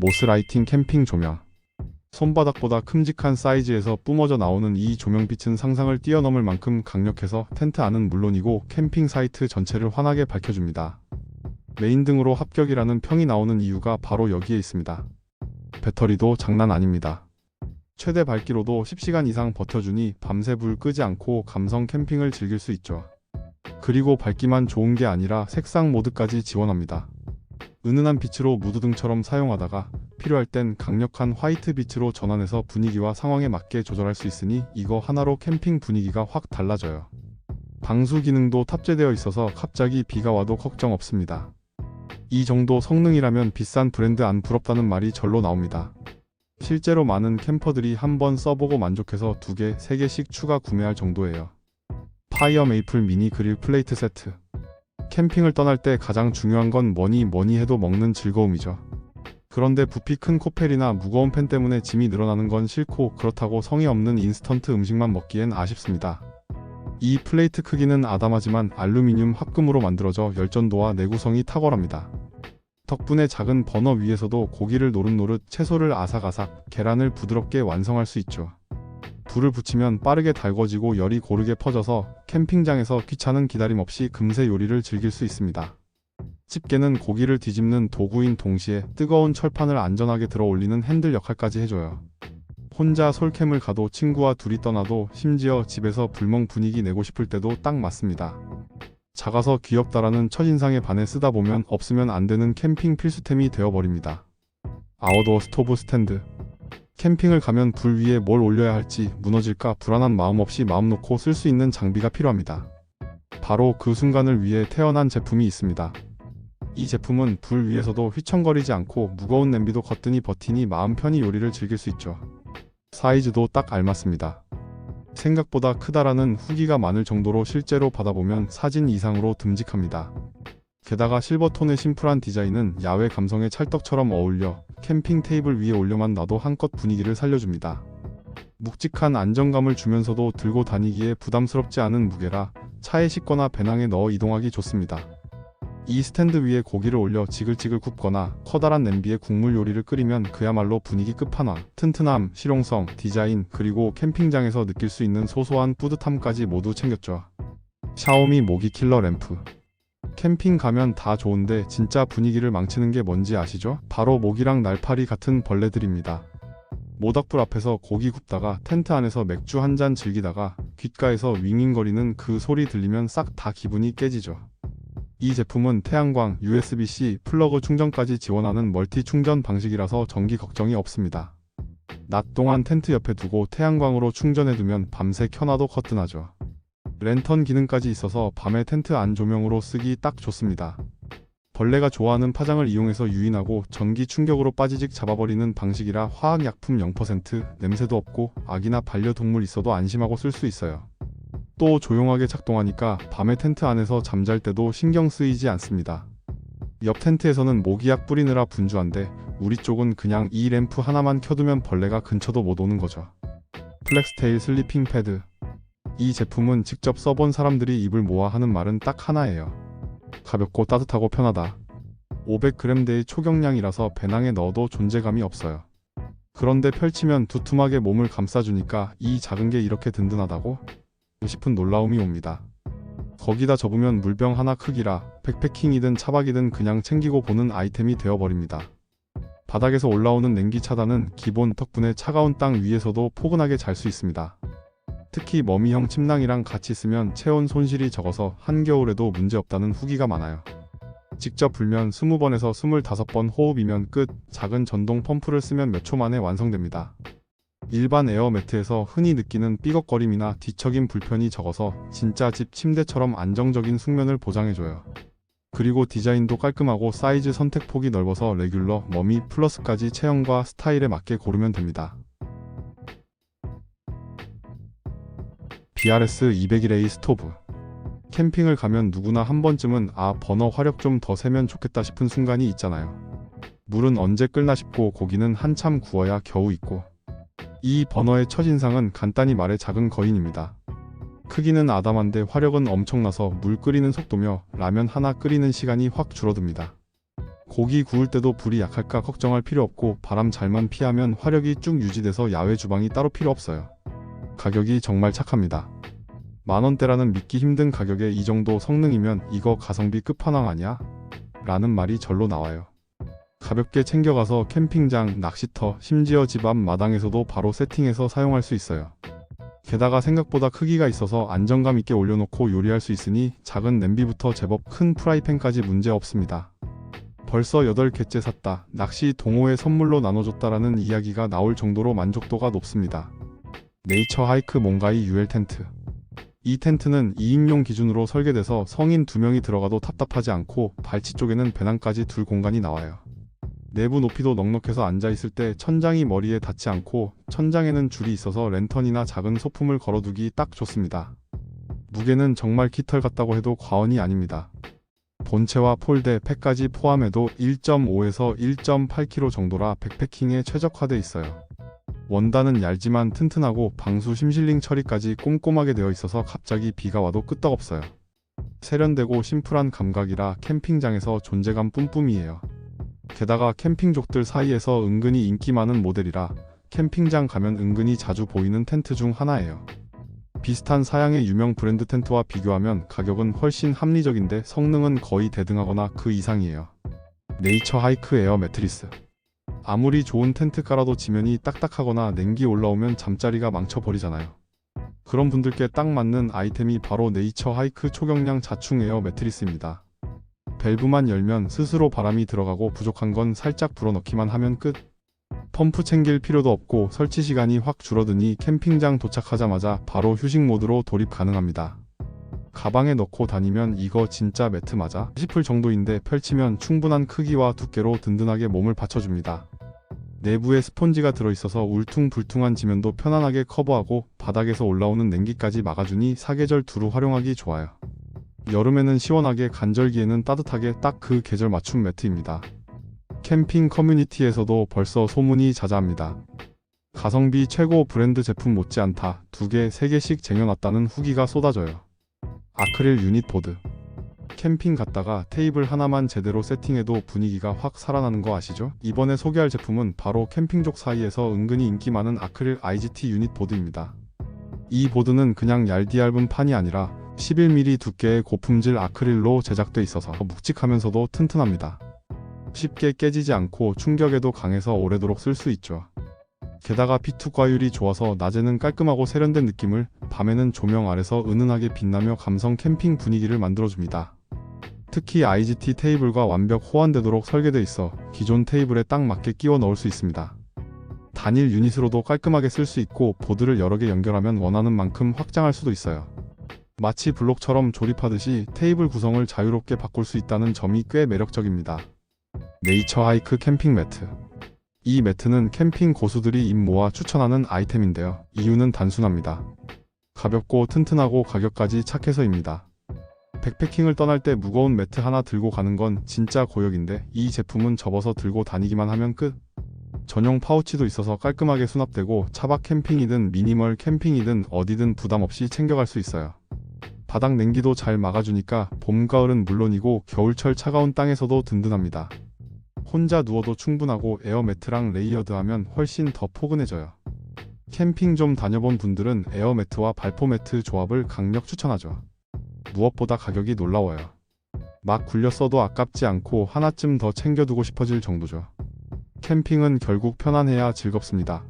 모스라이팅 캠핑 조명. 손바닥보다 큼직한 사이즈에서 뿜어져 나오는 이 조명빛은 상상을 뛰어넘을 만큼 강력해서 텐트 안은 물론이고 캠핑 사이트 전체를 환하게 밝혀줍니다. 메인 등으로 합격이라는 평이 나오는 이유가 바로 여기에 있습니다. 배터리도 장난 아닙니다. 최대 밝기로도 10시간 이상 버텨주니 밤새 불 끄지 않고 감성 캠핑을 즐길 수 있죠. 그리고 밝기만 좋은 게 아니라 색상 모드까지 지원합니다. 은은한 빛으로 무드등처럼 사용하다가 필요할 땐 강력한 화이트 빛으로 전환해서 분위기와 상황에 맞게 조절할 수 있으니 이거 하나로 캠핑 분위기가 확 달라져요. 방수 기능도 탑재되어 있어서 갑자기 비가 와도 걱정 없습니다. 이 정도 성능이라면 비싼 브랜드 안 부럽다는 말이 절로 나옵니다. 실제로 많은 캠퍼들이 한번 써보고 만족해서 두 개, 세 개씩 추가 구매할 정도예요. 파이어 메이플 미니 그릴 플레이트 세트. 캠핑을 떠날 때 가장 중요한 건 뭐니 뭐니 해도 먹는 즐거움이죠. 그런데 부피 큰 코펠이나 무거운 팬 때문에 짐이 늘어나는 건 싫고 그렇다고 성의 없는 인스턴트 음식만 먹기엔 아쉽습니다. 이 플레이트 크기는 아담하지만 알루미늄 합금으로 만들어져 열전도와 내구성이 탁월합니다. 덕분에 작은 버너 위에서도 고기를 노릇노릇 채소를 아삭아삭 계란을 부드럽게 완성할 수 있죠. 불을 붙이면 빠르게 달궈지고 열이 고르게 퍼져서 캠핑장에서 귀찮은 기다림 없이 금세 요리를 즐길 수 있습니다. 집게는 고기를 뒤집는 도구인 동시에 뜨거운 철판을 안전하게 들어 올리는 핸들 역할까지 해줘요. 혼자 솔캠을 가도 친구와 둘이 떠나도 심지어 집에서 불멍 분위기 내고 싶을 때도 딱 맞습니다. 작아서 귀엽다라는 첫인상에 반해 쓰다 보면 없으면 안 되는 캠핑 필수템이 되어버립니다. 아웃도어 스토브 스탠드. 캠핑을 가면 불 위에 뭘 올려야 할지 무너질까 불안한 마음 없이 마음 놓고 쓸 수 있는 장비가 필요합니다. 바로 그 순간을 위해 태어난 제품이 있습니다. 이 제품은 불 위에서도 휘청거리지 않고 무거운 냄비도 거뜬히 버티니 마음 편히 요리를 즐길 수 있죠. 사이즈도 딱 알맞습니다. 생각보다 크다라는 후기가 많을 정도로 실제로 받아보면 사진 이상으로 듬직합니다. 게다가 실버톤의 심플한 디자인은 야외 감성의 찰떡처럼 어울려 캠핑 테이블 위에 올려만 놔도 한껏 분위기를 살려줍니다. 묵직한 안정감을 주면서도 들고 다니기에 부담스럽지 않은 무게라 차에 싣거나 배낭에 넣어 이동하기 좋습니다. 이 스탠드 위에 고기를 올려 지글지글 굽거나 커다란 냄비에 국물 요리를 끓이면 그야말로 분위기 끝판왕. 튼튼함, 실용성, 디자인, 그리고 캠핑장에서 느낄 수 있는 소소한 뿌듯함까지 모두 챙겼죠. 샤오미 모기 킬러 램프. 캠핑 가면 다 좋은데 진짜 분위기를 망치는 게 뭔지 아시죠? 바로 모기랑 날파리 같은 벌레들입니다. 모닥불 앞에서 고기 굽다가 텐트 안에서 맥주 한 잔 즐기다가 귓가에서 윙윙거리는 그 소리 들리면 싹 다 기분이 깨지죠. 이 제품은 태양광, USB-C, 플러그 충전까지 지원하는 멀티 충전 방식이라서 전기 걱정이 없습니다. 낮 동안 텐트 옆에 두고 태양광으로 충전해두면 밤새 켜놔도 거뜬하죠. 랜턴 기능까지 있어서 밤에 텐트 안 조명으로 쓰기 딱 좋습니다. 벌레가 좋아하는 파장을 이용해서 유인하고 전기 충격으로 빠지직 잡아버리는 방식이라 화학약품 0% 냄새도 없고 아기나 반려동물 있어도 안심하고 쓸 수 있어요. 또 조용하게 작동하니까 밤에 텐트 안에서 잠잘 때도 신경 쓰이지 않습니다. 옆 텐트에서는 모기약 뿌리느라 분주한데 우리 쪽은 그냥 이 램프 하나만 켜두면 벌레가 근처도 못 오는 거죠. 플렉스테일 슬리핑 패드. 이 제품은 직접 써본 사람들이 입을 모아 하는 말은 딱 하나예요. 가볍고 따뜻하고 편하다. 500g대의 초경량이라서 배낭에 넣어도 존재감이 없어요. 그런데 펼치면 두툼하게 몸을 감싸주니까 이 작은 게 이렇게 든든하다고? 싶은 놀라움이 옵니다. 거기다 접으면 물병 하나 크기라 백패킹이든 차박이든 그냥 챙기고 보는 아이템이 되어버립니다. 바닥에서 올라오는 냉기 차단은 기본 덕분에 차가운 땅 위에서도 포근하게 잘 수 있습니다. 특히 머미형 침낭이랑 같이 쓰면 체온 손실이 적어서 한겨울에도 문제없다는 후기가 많아요. 직접 불면 20번에서 25번 호흡이면 끝, 작은 전동 펌프를 쓰면 몇 초 만에 완성됩니다. 일반 에어 매트에서 흔히 느끼는 삐걱거림이나 뒤척임 불편이 적어서 진짜 집 침대처럼 안정적인 숙면을 보장해줘요. 그리고 디자인도 깔끔하고 사이즈 선택폭이 넓어서 레귤러, 머미, 플러스까지 체형과 스타일에 맞게 고르면 됩니다. BRS 201A 스토브 캠핑을 가면 누구나 한 번쯤은 아 버너 화력 좀 더 세면 좋겠다 싶은 순간이 있잖아요. 물은 언제 끓나 싶고 고기는 한참 구워야 겨우 익고 이 버너의 첫인상은 간단히 말해 작은 거인입니다. 크기는 아담한데 화력은 엄청나서 물 끓이는 속도며 라면 하나 끓이는 시간이 확 줄어듭니다. 고기 구울 때도 불이 약할까 걱정할 필요 없고 바람 잘만 피하면 화력이 쭉 유지돼서 야외 주방이 따로 필요 없어요. 가격이 정말 착합니다. 만원대라는 믿기 힘든 가격에 이 정도 성능이면 이거 가성비 끝판왕 아니야? 라는 말이 절로 나와요. 가볍게 챙겨가서 캠핑장, 낚시터, 심지어 집 앞 마당에서도 바로 세팅해서 사용할 수 있어요. 게다가 생각보다 크기가 있어서 안정감 있게 올려놓고 요리할 수 있으니 작은 냄비부터 제법 큰 프라이팬까지 문제 없습니다. 벌써 8개째 샀다. 낚시 동호회 선물로 나눠줬다라는 이야기가 나올 정도로 만족도가 높습니다. 네이처 하이크 몽가이 UL 텐트. 이 텐트는 2인용 기준으로 설계돼서 성인 2명이 들어가도 답답하지 않고 발치 쪽에는 배낭까지 둘 공간이 나와요. 내부 높이도 넉넉해서 앉아있을 때 천장이 머리에 닿지 않고 천장에는 줄이 있어서 랜턴이나 작은 소품을 걸어두기 딱 좋습니다. 무게는 정말 깃털 같다고 해도 과언이 아닙니다. 본체와 폴대, 팩까지 포함해도 1.5에서 1.8kg 정도라 백패킹에 최적화돼 있어요. 원단은 얇지만 튼튼하고 방수 심실링 처리까지 꼼꼼하게 되어 있어서 갑자기 비가 와도 끄떡없어요. 세련되고 심플한 감각이라 캠핑장에서 존재감 뿜뿜이에요. 게다가 캠핑족들 사이에서 은근히 인기 많은 모델이라 캠핑장 가면 은근히 자주 보이는 텐트 중 하나예요. 비슷한 사양의 유명 브랜드 텐트와 비교하면 가격은 훨씬 합리적인데 성능은 거의 대등하거나 그 이상이에요. 네이처 하이크 에어 매트리스. 아무리 좋은 텐트 깔아도 지면이 딱딱하거나 냉기 올라오면 잠자리가 망쳐버리잖아요. 그런 분들께 딱 맞는 아이템이 바로 네이처 하이크 초경량 자충 에어 매트리스입니다. 밸브만 열면 스스로 바람이 들어가고 부족한 건 살짝 불어넣기만 하면 끝. 펌프 챙길 필요도 없고 설치 시간이 확 줄어드니 캠핑장 도착하자마자 바로 휴식 모드로 돌입 가능합니다. 가방에 넣고 다니면 이거 진짜 매트 맞아? 싶을 정도인데 펼치면 충분한 크기와 두께로 든든하게 몸을 받쳐줍니다. 내부에 스폰지가 들어있어서 울퉁불퉁한 지면도 편안하게 커버하고 바닥에서 올라오는 냉기까지 막아주니 사계절 두루 활용하기 좋아요. 여름에는 시원하게 간절기에는 따뜻하게 딱 그 계절 맞춤 매트입니다. 캠핑 커뮤니티에서도 벌써 소문이 자자합니다. 가성비 최고 브랜드 제품 못지않다 두 개, 세 개씩 쟁여놨다는 후기가 쏟아져요. 아크릴 유닛 보드. 캠핑 갔다가 테이블 하나만 제대로 세팅해도 분위기가 확 살아나는 거 아시죠? 이번에 소개할 제품은 바로 캠핑족 사이에서 은근히 인기 많은 아크릴 IGT 유닛 보드입니다. 이 보드는 그냥 얇디얇은 판이 아니라 11mm 두께의 고품질 아크릴로 제작돼 있어서 묵직하면서도 튼튼합니다. 쉽게 깨지지 않고 충격에도 강해서 오래도록 쓸 수 있죠. 게다가 피투과율이 좋아서 낮에는 깔끔하고 세련된 느낌을 밤에는 조명 아래서 은은하게 빛나며 감성 캠핑 분위기를 만들어줍니다. 특히 IGT 테이블과 완벽 호환되도록 설계돼 있어 기존 테이블에 딱 맞게 끼워 넣을 수 있습니다. 단일 유닛으로도 깔끔하게 쓸 수 있고 보드를 여러 개 연결하면 원하는 만큼 확장할 수도 있어요. 마치 블록처럼 조립하듯이 테이블 구성을 자유롭게 바꿀 수 있다는 점이 꽤 매력적입니다. 네이처 하이크 캠핑 매트. 이 매트는 캠핑 고수들이 입 모아 추천하는 아이템인데요. 이유는 단순합니다. 가볍고 튼튼하고 가격까지 착해서입니다. 백패킹을 떠날 때 무거운 매트 하나 들고 가는 건 진짜 고역인데 이 제품은 접어서 들고 다니기만 하면 끝. 전용 파우치도 있어서 깔끔하게 수납되고 차박 캠핑이든 미니멀 캠핑이든 어디든 부담 없이 챙겨갈 수 있어요. 바닥 냉기도 잘 막아주니까 봄, 가을은 물론이고 겨울철 차가운 땅에서도 든든합니다. 혼자 누워도 충분하고 에어 매트랑 레이어드하면 훨씬 더 포근해져요. 캠핑 좀 다녀본 분들은 에어 매트와 발포 매트 조합을 강력 추천하죠. 무엇보다 가격이 놀라워요. 막 굴려 써도 아깝지 않고 하나쯤 더 챙겨두고 싶어질 정도죠. 캠핑은 결국 편안해야 즐겁습니다.